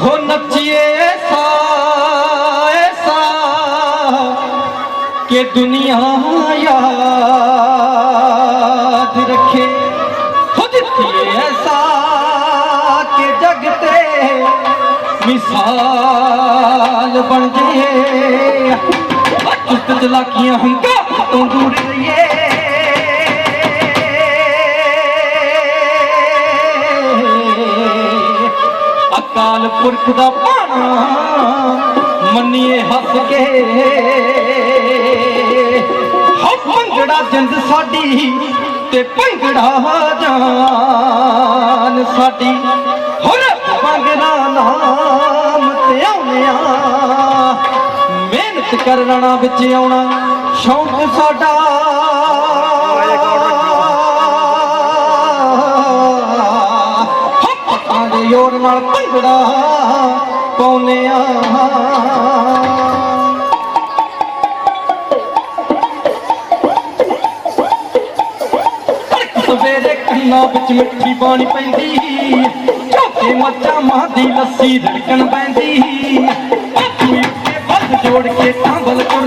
नचे सा सा के दुनिया रखे सारे जग ते बणजी तो दूर रहिए ਅਕਾਲ ਪੁਰਖ ਦਾ ਭਾਣਾ ਮੰਨੀਏ ਹੱਸ ਕੇ। ਹਉ ਭੰਗੜਾ ਜਿੰਦ ਸਾਡੀ ਤੇ ਭੰਗੜਾ ਜਾਨ ਸਾਡੀ। ਹੁਣ ਭੰਗੜਾ ਨਾਮ ਤੇ ਆਉਣਿਆ ਮਿਹਨਤ ਕਰਨਾ ਵਿੱਚ ਆਉਣਾ ਸ਼ੌਂਕ ਸਾਡਾ। ਨਾਲ ਭੰਗੜਾ ਪਾਉਨੇ ਆ। ਸਵੇਰੇ ਕੰਨਾਂ ਵਿੱਚ ਮਿੱਠੀ ਬਾਣੀ ਪੈਂਦੀ। ਝੋਕੇ ਮੱਚਾ ਮਾਂ ਦੀ ਲੱਸੀ ਰੜਕਣ ਪੈਂਦੀ ਹੱਥ ਮਿੱਠੇ ਵੱਲ ਜੋੜ ਕੇ ਟਾਂਬਲ ਕੁੜ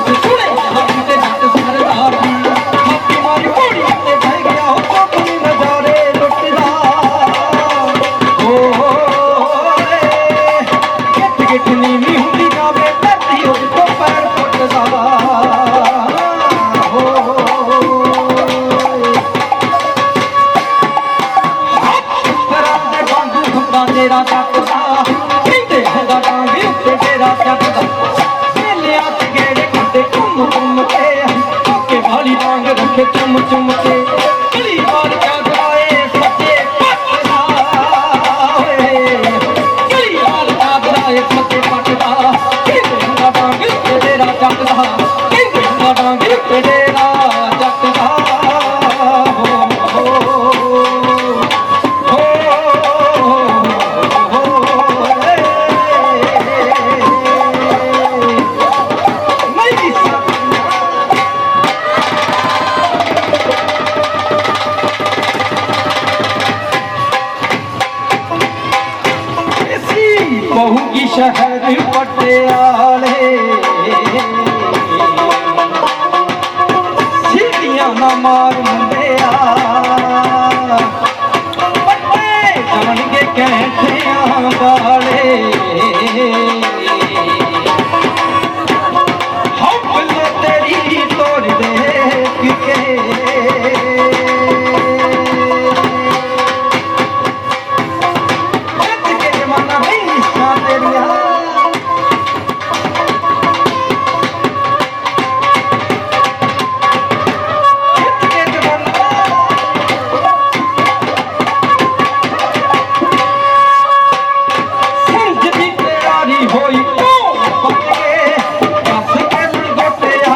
চমকে চমচমকে ਸ਼ਹਿਰ ਦੀ ਪਟਿਆਲੇ। ਸਿੱਧੀਆਂ ਨਾ ਮਾਰ ਮੁੰਡਿਆ। ਪੱਟੇ ਜਾਣ ਕੇ ਕਹਿੰਦੇ ਆਂਬਾਲੇ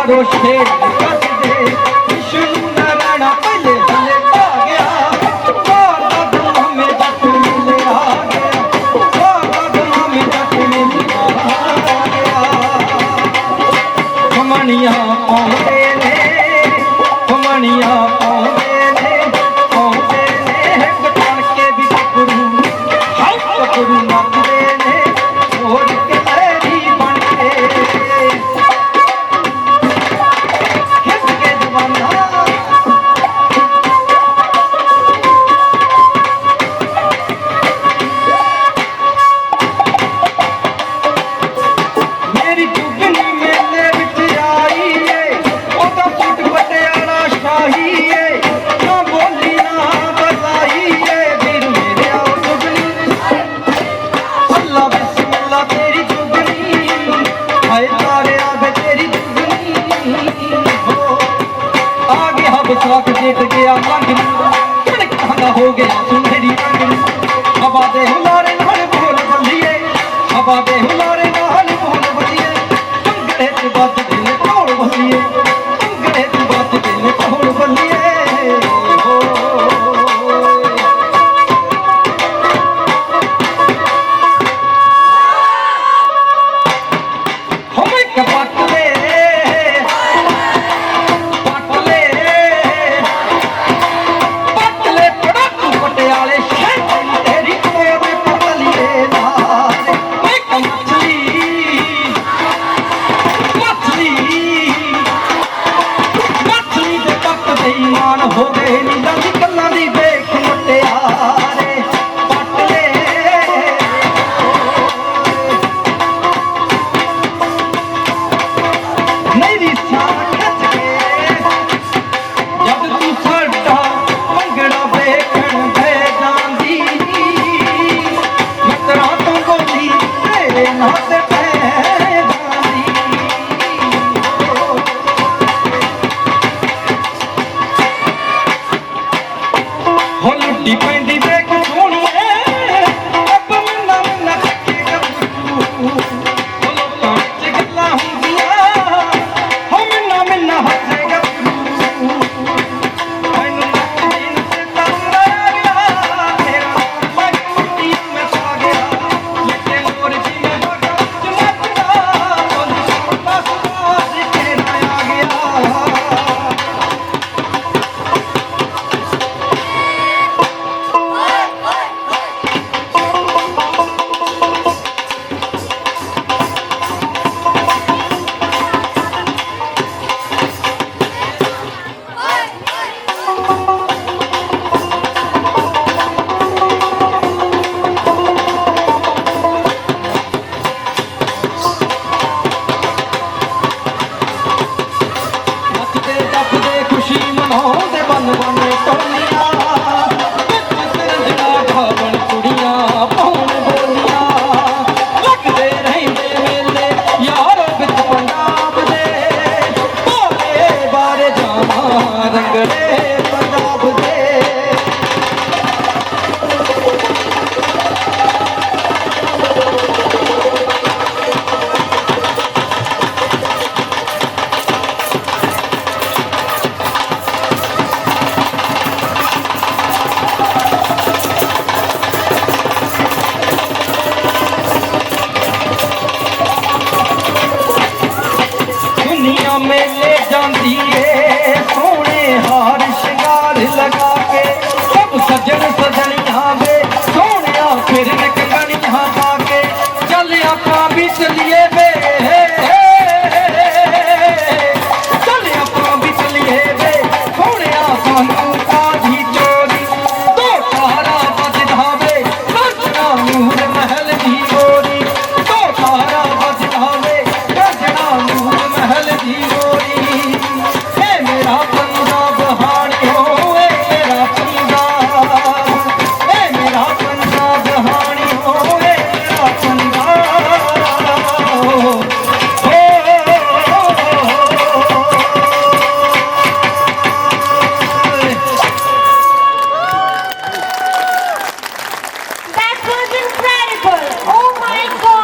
আগস্টে Depends. was incredible. Oh my God.